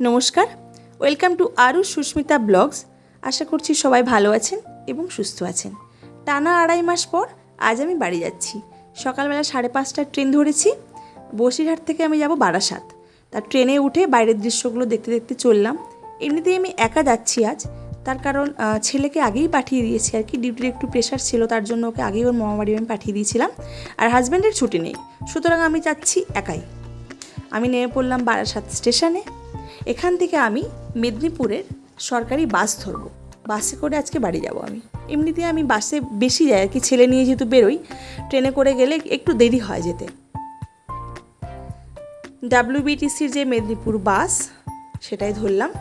নমস্কার, welcome to Aru Susmita blogs. আশা করছি সবাই ভালো আছেন এবং সুস্থ আছেন। টানা আড়াই মাস পর আজ আমি বাড়ি যাচ্ছি। সকালবেলা সাড়ে পাঁচটার ট্রেন ধরেছি। বসিরহাট থেকে আমি যাব বারাসাত। তার ট্রেনে উঠে বাইরের দৃশ্যগুলো দেখতে দেখতে চললাম। এমনিতেই আমি একা যাচ্ছি আজ। তার কারণ ছেলেকে আগেই পাঠিয়ে দিয়েছি আর কি। ডিউটির একটু প্রেশার ছিল, তার জন্য ওকে আগেই ওর মামা বাড়ি আমি পাঠিয়ে দিয়েছিলাম। আর হাজব্যান্ডের ছুটি নেই। সুতরাং আমি যাচ্ছি একাই। আমি নেমে পড়লাম বারাসাত স্টেশনে এখান থেকে আমি মেদিনীপুরের সরকারি বাস ধরবো। বাসে করে আজকে বাড়ি যাব আমি। এমনিতে আমি বাসে বেশি যাই আর কি, ছেলে নিয়ে যেহেতু বেরোই, ট্রেনে করে গেলে একটু দেরি হয় যেতে। ডাব্লিউবিটিসির যে মেদিনীপুর বাস, সেটাই ধরলাম।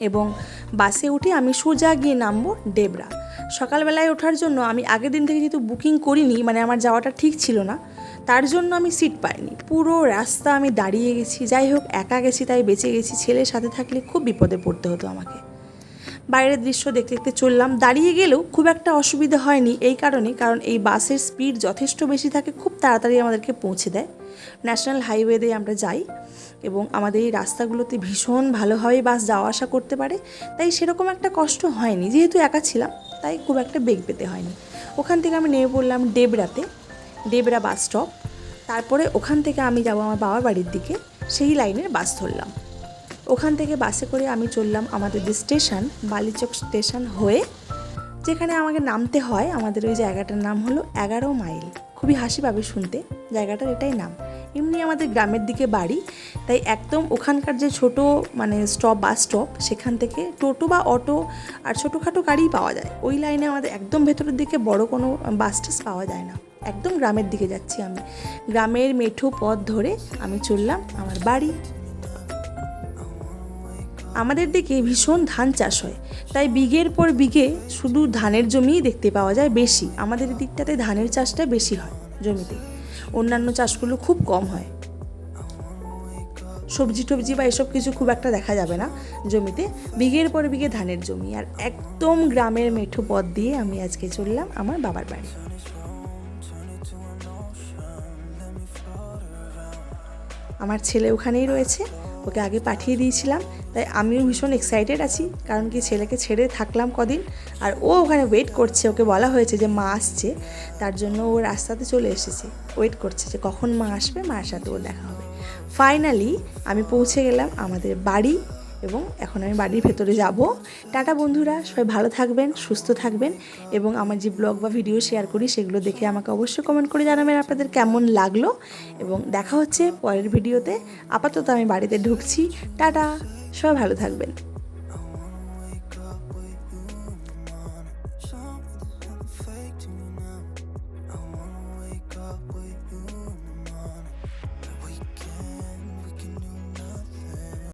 এবং বাসে উঠে আমি সোজা গিয়ে নামবো ডেবরা। সকালবেলায় ওঠার জন্য আমি আগের দিন থেকে যেহেতু বুকিং করিনি মানে আমার যাওয়াটা ঠিক ছিল না তার জন্য আমি সিট পাইনি। পুরো রাস্তা আমি দাঁড়িয়ে গেছি, যাই হোক একা গেছি, তাই বেঁচে গেছি। ছেলের সাথে থাকলে খুব বিপদে পড়তে হতো আমাকে। বাইরের দৃশ্য দেখতে দেখতে চললাম। দাঁড়িয়ে গেলেও খুব একটা অসুবিধা হয়নি এই কারণে, কারণ এই বাসের স্পিড যথেষ্ট বেশি থাকে, খুব তাড়াতাড়ি আমাদেরকে পৌঁছে দেয়। ন্যাশনাল হাইওয়ে দিয়ে আমরা যাই এবং আমাদের এই রাস্তাগুলোতে ভীষণ ভালোভাবে বাস যাওয়া আসা করতে পারে। তাই সেরকম একটা কষ্ট হয়নি। যেহেতু একা ছিলাম, তাই খুব একটা বেগ পেতে হয়নি। ওখান থেকে আমি নেমে পড়লাম ডেবরাতে। Debra bus stop. তারপরে ওখান থেকে আমি যাব আমার বাবার বাড়ির দিকে। সেই লাইনের বাস ধরলাম। ওখান থেকে বাসে করে আমি চললাম আমাদের যে স্টেশন, বালিচক স্টেশন হয়ে, যেখানে আমাকে নামতে হয়। আমাদের ওই জায়গাটার নাম হলো এগারো মাইল। খুবই হাসি পাবে শুনতে। জায়গাটার এটাই নাম। এমনি আমাদের গ্রামের দিকে বাড়ি, তাই একদম ওখানকার যে ছোট মানে স্টপ বাস স্টপ সেখান থেকে টোটো বা অটো আর ছোটোখাটো গাড়িই পাওয়া যায়। ওই লাইনে আমাদের একদম ভেতরের দিকে বড় কোনো বাস টাস পাওয়া যায় না। একদম গ্রামের দিকে যাচ্ছি আমি। গ্রামের মেঠো পথ ধরে আমি চললাম আমার বাড়ি। আমাদের দিকে ভীষণ ধান চাষ হয়, তাই বিঘের পর বিঘে শুধু ধানের জমিই দেখতে পাওয়া যায় বেশি। আমাদের দিকটাতে ধানের চাষটা বেশি হয় জমিতে। অন্যান্য চাষগুলো খুব কম হয়। সবজি টবজি বা এসব কিছু খুব একটা দেখা যাবে না জমিতে। বিঘের পর বিঘে ধানের জমি আর একদম গ্রামের মেঠো পথ দিয়ে আমি আজকে চললাম আমার বাবার বাড়ি। আমার ছেলে ওখানেই রয়েছে। ওকে আগে পাঠিয়ে দিয়েছিলাম, তাই আমিও ভীষণ এক্সাইটেড আছি, কারণ কি ছেলেকে ছেড়ে থাকলাম কদিন, আর ও ওখানে ওয়েট করছে, ওকে বলা হয়েছে যে মা আসছে, তার জন্য ও রাস্তাতে চলে এসেছে ওয়েট করছে যে কখন মা আসবে মার সাথে ওর দেখা হবে। ফাইনালি আমি পৌঁছে গেলাম আমাদের বাড়ি এবং এখন আমি বাড়ির ভেতরে যাব। টাটা বন্ধুরা, সবাই ভালো থাকবেন, সুস্থ থাকবেন এবং আমার যে ব্লগ বা ভিডিও শেয়ার করি সেগুলো দেখে আমাকে অবশ্যই কমেন্ট করে জানাবেন আপনাদের কেমন লাগল। এবং দেখা হচ্ছে পরের ভিডিওতে। আপাতত আমি বাড়িতে ঢুকছি। টাটা, সবাই ভালো থাকবেন।